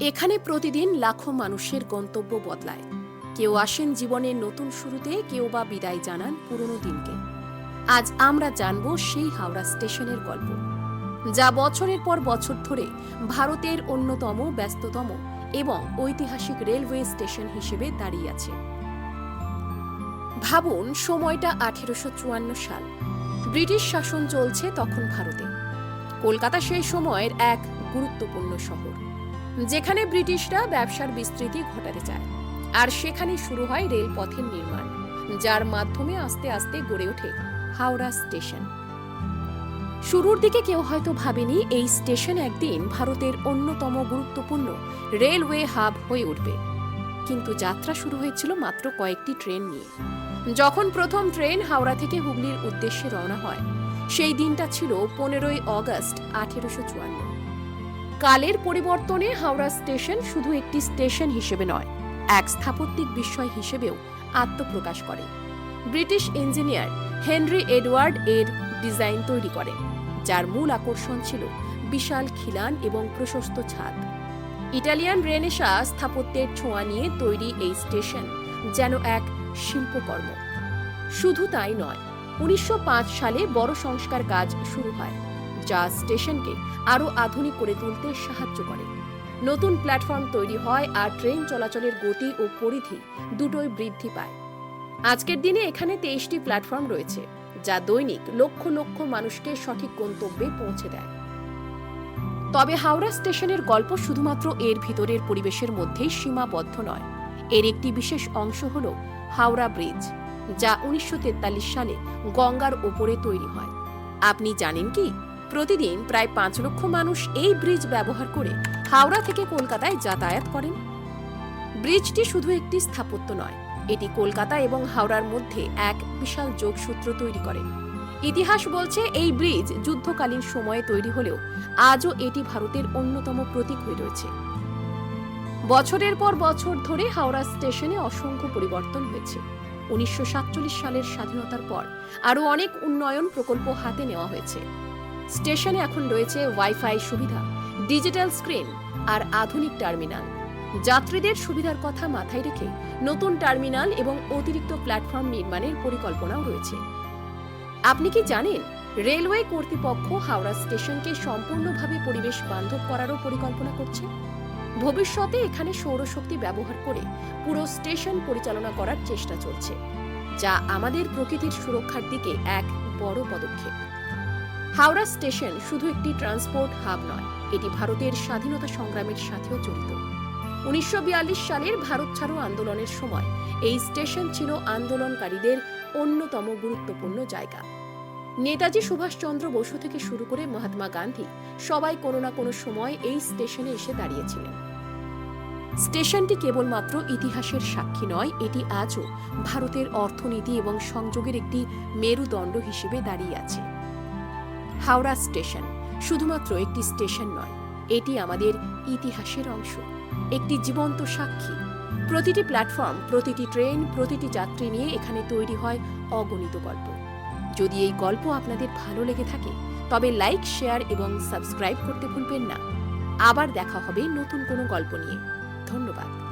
এখানে প্রতিদিন লাখো মানুষের গন্তব্য বদলায়। কেউ আসেন জীবনের নতুন শুরুতে, কেউ বা বিদায় জানান পুরনো দিনকে। আজ আমরা জানব সেই হাওড়া স্টেশনের গল্প, যা বছরের পর বছর ধরে ভারতের অন্যতম ব্যস্ততম এবং ঐতিহাসিক রেলওয়ে স্টেশন হিসেবে দাঁড়িয়ে আছে। ভাবুন, সময়টা আঠেরোশো চুয়ান্ন সাল। ব্রিটিশ শাসন চলছে তখন ভারতে। কলকাতা সেই সময়ের এক গুরুত্বপূর্ণ শহর। যেখানে ব্রিটিশরা ব্যবসার বিস্তৃতি ঘটাতে চায়। আর সেখানে শুরু হয় রেলপথের নির্মাণ, যার মাধ্যমে আস্তে আস্তে গড়ে ওঠে হাওড়া স্টেশন। শুরুর দিকে কেউ হয়তো ভাবেনি এই স্টেশন একদিন ভারতের অন্যতম গুরুত্বপূর্ণ রেলওয়ে হাব হয়ে উঠবে। কিন্তু যাত্রা শুরু হয়েছিল মাত্র কয়েকটি ট্রেন নিয়ে। যখন প্রথম ট্রেন হাওড়া থেকে হুগলির উদ্দেশ্যে রওনা হয়, সেই দিনটা ছিল পনেরোই অগস্ট আঠেরোশো চুয়ান্ন। কালের পরিবর্তনে হাওড়া স্টেশন শুধু একটি স্টেশন হিসেবে নয়, এক স্থাপত্যিক বিষয় হিসেবেও আত্মপ্রকাশ করে। ব্রিটিশ ইঞ্জিনিয়ার হেনরি এডওয়ার্ড এর ডিজাইন তৈরি করেন, যার মূল আকর্ষণ ছিল বিশাল খিলান এবং প্রশস্ত ছাদ। ইটালিয়ান রেনেসা স্থাপত্যের ছোঁয়া নিয়ে তৈরি এই স্টেশন যেন এক শিল্পকর্ম। শুধু তাই নয়, উনিশশো সালে বড় সংস্কার কাজ শুরু হয়। যা স্টেশনকে আরও আধুনিক করে তুলতে সাহায্য করে। নতুন প্ল্যাটফর্ম তৈরি হয় আর ট্রেন চলাচলের গতি ও পরিধি দুটোই বৃদ্ধি পায়। আজকের দিনে এখানে তেইশটি প্ল্যাটফর্ম রয়েছে, যা দৈনিক লক্ষ লক্ষ মানুষকে সঠিক গন্তব্যে পৌঁছে দেয়। তবে হাওড়া স্টেশনের গল্প শুধুমাত্র এর ভিতরের পরিবেশের মধ্যেই সীমাবদ্ধ নয়। এর একটি বিশেষ অংশ হল হাওড়া ব্রিজ, যা উনিশশো তেতাল্লিশ সালে গঙ্গার ওপরে তৈরি হয়। আপনি জানেন কি? প্রতিদিন প্রায় পাঁচ লক্ষ মানুষ এই ব্রিজ ব্যবহার করে হাওড়া থেকে কলকাতায় যাতায়াত করেন। ব্রিজটি শুধু একটি স্থাপত্য নয়, এটি কলকাতা এবং হাওড়ার মধ্যে এক বিশাল যোগসূত্র তৈরি করে। ইতিহাস বলছে এই ব্রিজ যুদ্ধকালীন সময়ে তৈরি হলেও আজও এটি ভারতের অন্যতম প্রতীক হয়ে রয়েছে। বছরের পর বছর ধরে হাওড়া স্টেশনে অসংখ্য পরিবর্তন হয়েছে। উনিশশো সাতচল্লিশ সালের স্বাধীনতার পর আরও অনেক উন্নয়ন প্রকল্প হাতে নেওয়া হয়েছে। স্টেশনে এখন রয়েছে ওয়াইফাই সুবিধা, ডিজিটাল স্ক্রিন আর আধুনিক টার্মিনাল। যাত্রীদের সুবিধার কথা মাথায় রেখে নতুন টার্মিনাল এবং অতিরিক্ত প্ল্যাটফর্ম নির্মাণের পরিকল্পনাও রয়েছে। আপনি কি জানেন, রেলওয়ে কর্তৃপক্ষ হাওড়া স্টেশনকে সম্পূর্ণভাবে পরিবেশ বান্ধব করারও পরিকল্পনা করছে? ভবিষ্যতে এখানে সৌরশক্তি ব্যবহার করে পুরো স্টেশন পরিচালনা করার চেষ্টা চলছে, যা আমাদের প্রকৃতির সুরক্ষার দিকে এক বড় পদক্ষেপ। হাওড়া স্টেশন শুধু একটি ট্রান্সপোর্ট হাব নয়, এটি ভারতের স্বাধীনতা সংগ্রামের সাথেও জড়িত। উনিশশো বিয়াল্লিশ সালের ভারত ছাড়ো আন্দোলনের সময় এই স্টেশন ছিল আন্দোলনকারীদের অন্যতম গুরুত্বপূর্ণ জায়গা। নেতাজি সুভাষচন্দ্র বসু থেকে শুরু করে মহাত্মা গান্ধী সবাই কোনো না কোনো সময় এই স্টেশনে এসে দাঁড়িয়েছিলেন। স্টেশনটি কেবলমাত্র ইতিহাসের সাক্ষী নয়, এটি আজও ভারতের অর্থনীতি এবং সংযোগের একটি মেরুদণ্ড হিসেবে দাঁড়িয়ে আছে। হাওড়া স্টেশন। শুধুমাত্র একটি স্টেশন নয়, এটি আমাদের ইতিহাসের অংশ, একটি জীবন্ত সাক্ষী। প্রতিটি প্ল্যাটফর্ম, প্রতিটি ট্রেন, প্রতিটি যাত্রী নিয়ে এখানে তৈরি হয় অগণিত গল্প। যদি এই গল্প আপনাদের ভালো লেগে থাকে, তবে লাইক, শেয়ার এবং সাবস্ক্রাইব করতে ভুলবেন না। আবার দেখা হবে নতুন কোনো গল্প নিয়ে। ধন্যবাদ।